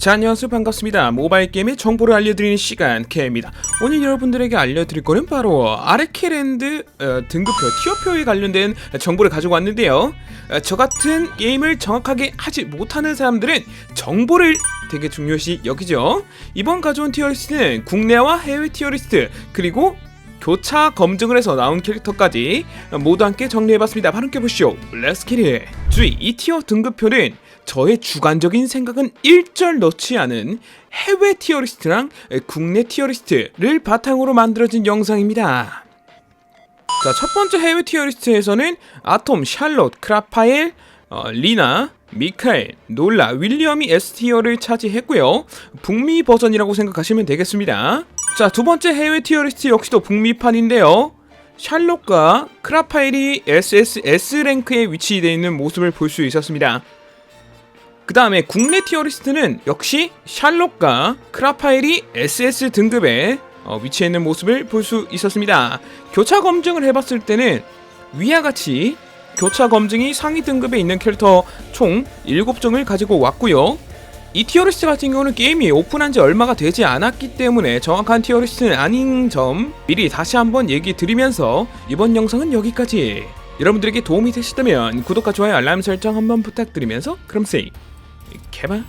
자 안녕하세요 반갑습니다 모바일 게임의 정보를 알려드리는 시간 K입니다 오늘 여러분들에게 알려드릴 거는 바로 아르케랜드 어, 등급표 티어표에 관련된 정보를 가지고 왔는데요 어, 저 같은 게임을 정확하게 하지 못하는 사람들은 정보를 되게 중요시 여기죠 이번 가져온 티어리스트는 국내와 해외 티어리스트 그리고 교차 검증을 해서 나온 캐릭터까지 모두 함께 정리해봤습니다. 바로 보시죠. 렛츠 기릿! 주의, 이 티어 등급표는 저의 주관적인 생각은 일절 넣지 않은 해외 티어리스트랑 국내 티어리스트를 바탕으로 만들어진 영상입니다. 자, 첫 번째 해외 티어리스트에서는 아톰, 샬롯, 크라파엘, 어, 리나, 미카엘, 놀라, 윌리엄이 S티어를 차지했고요. 북미 버전이라고 생각하시면 되겠습니다. 자, 두 번째 해외 티어리스트 역시도 북미판인데요. 샬롯과 크라파엘이 SSS 랭크에 위치되어 있는 모습을 볼 수 있었습니다. 그 다음에 국내 티어리스트는 역시 샬롯과 크라파엘이 SS 등급에 어, 위치해 있는 모습을 볼 수 있었습니다. 교차 검증을 해봤을 때는 위와 같이 교차 검증이 상위 등급에 있는 캐릭터 총 7종을 가지고 왔고요. 이 티어리스트 같은 경우는 게임이 오픈한 지 얼마가 되지 않았기 때문에 정확한 티어리스트는 아닌 점 미리 다시 한번 얘기 드리면서 이번 영상은 여기까지. 여러분들에게 도움이 되시다면 구독과 좋아요 알람 설정 한번 부탁드리면서 그럼 세이 Keba